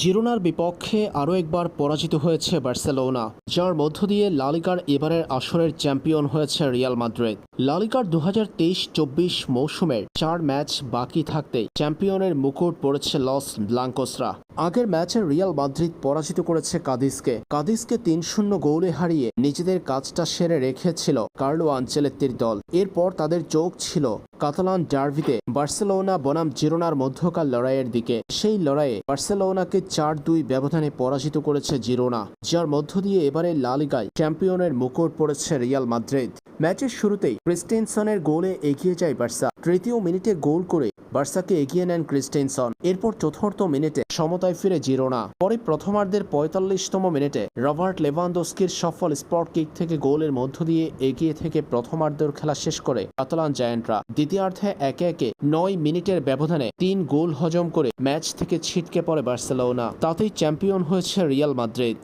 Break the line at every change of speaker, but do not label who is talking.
জিরোনার বিপক্ষে আরও একবার পরাজিত হয়েছে বার্সেলোনা, যার মধ্য দিয়ে লালিকার এবারের আসরের চ্যাম্পিয়ন হয়েছে রিয়াল মাদ্রিদ। লালিগার দু হাজার তেইশ চব্বিশ মৌসুমের চার ম্যাচ বাকি থাকতেই চ্যাম্পিয়নের মুকুট পড়েছে লস ব্লাঙ্কোসরা। আগের ম্যাচে রিয়াল মাদ্রিদ পরাজিত করেছে কাদিসকে। কাদিসকে তিন শূন্য গোলে হারিয়ে নিজেদের কাজটা সেরে রেখেছিল কার্লো আঞ্চেলেত্তির দল। এরপর তাদের চোখ ছিল কাতালান ডার্ভিতে। বার্সেলোনা বনাম জিরোনার মধ্যকার লড়াইয়ের দিকে। সেই লড়াইয়ে বার্সেলোনাকে চার দুই ব্যবধানে পরাজিত করেছে জিরোনা, যার মধ্য দিয়ে এবারে লালিগায় চ্যাম্পিয়নের মুকুট পড়েছে রিয়াল মাদ্রিদ। ম্যাচের শুরুতেই ক্রিস্টেনসনের গোলে এগিয়ে যায় বার্সা। তৃতীয় মিনিটে গোল করে বার্সাকে এগিয়ে নেন ক্রিস্টেনসন। এরপর চতুর্থ মিনিটে সমতায় ফিরে জিরোনা। পরে প্রথমার্ধের পঁয়তাল্লিশতম মিনিটে রবার্ট লেভানদোস্কির সফল স্পট কিক থেকে গোলের মধ্য দিয়ে এগিয়ে থেকে প্রথমার্ধের খেলা শেষ করে কাতালান জায়ান্টরা। দ্বিতীয়ার্ধে একে একে নয় মিনিটের ব্যবধানে তিন গোল হজম করে ম্যাচ থেকে ছিটকে পড়ে বার্সেলোনা। তাতেই চ্যাম্পিয়ন হয়েছে রিয়াল মাদ্রিদ।